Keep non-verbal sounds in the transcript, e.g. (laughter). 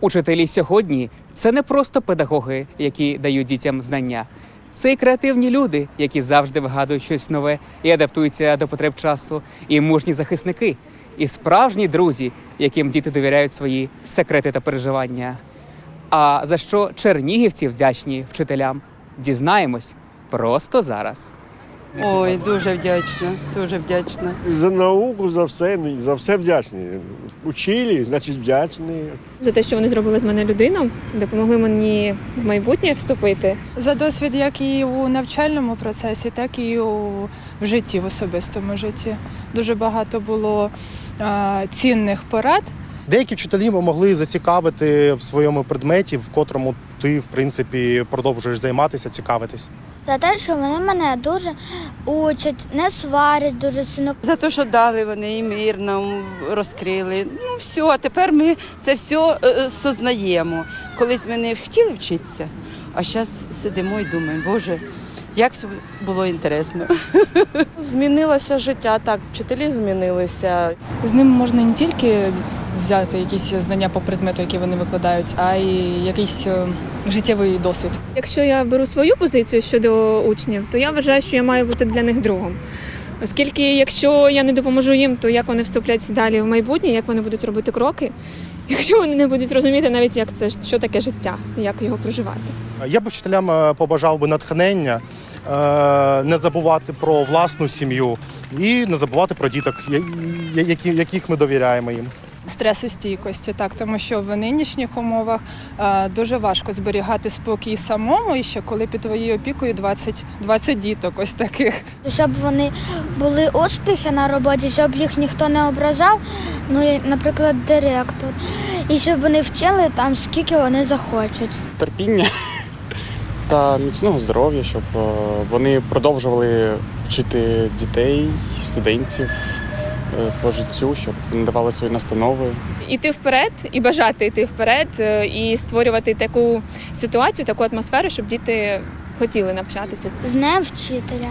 Учителі сьогодні це не просто педагоги, які дають дітям знання. Це і креативні люди, які завжди вигадують щось нове і адаптуються до потреб часу, і мужні захисники, і справжні друзі, яким діти довіряють свої секрети та переживання. А за що чернігівці вдячні вчителям? Дізнаємось просто зараз. Ой, дуже вдячна, дуже вдячна. За науку, за все, ну, за все вдячні. Учили, значить вдячні. за те, що вони зробили з мене людину, допомогли мені в майбутнє вступити. За досвід як і у навчальному процесі, так і у в житті, в особистому житті. Дуже багато було а, цінних порад. Деякі вчителі могли зацікавити в своєму предметі, в котрому ти, в принципі, продовжуєш займатися, цікавитись. За те, що вони мене дуже учать, не сварять дуже сильно. За те, що дали вони і мир нам розкрили. Ну все, а тепер ми це все е, сознаємо. Колись ми не хотіли вчитися, а зараз сидимо і думаємо, Боже, як все було інтересно. Змінилося життя, так, вчителі змінилися. З ним можна не тільки взяти якісь знання по предмету, які вони викладають, а й якийсь е, життєвий досвід. Якщо я беру свою позицію щодо учнів, то я вважаю, що я маю бути для них другом. Оскільки, якщо я не допоможу їм, то як вони вступлять далі в майбутнє, як вони будуть робити кроки, (laughs) якщо вони не будуть розуміти навіть, як це що таке життя, як його проживати. Я б вчителям е, побажав би натхнення, е, не забувати про власну сім'ю і не забувати про діток, яких ми довіряємо їм. Стресостійкості, так, тому що в нинішніх умовах а, дуже важко зберігати спокій самому, і ще коли під твоєю опікою 20, 20 діток, ось таких. Щоб вони були успіхи на роботі, щоб їх ніхто не ображав, ну, наприклад, директор. І щоб вони вчили там, скільки вони захочуть. терпіння та міцного здоров'я, щоб е, вони продовжували вчити дітей, студентів е, Е, по життю, щоб вони давали свої настанови. Іти вперед, і бажати йти вперед, е, і створювати таку ситуацію, таку атмосферу, щоб діти хотіли навчатися. З Днем вчителя.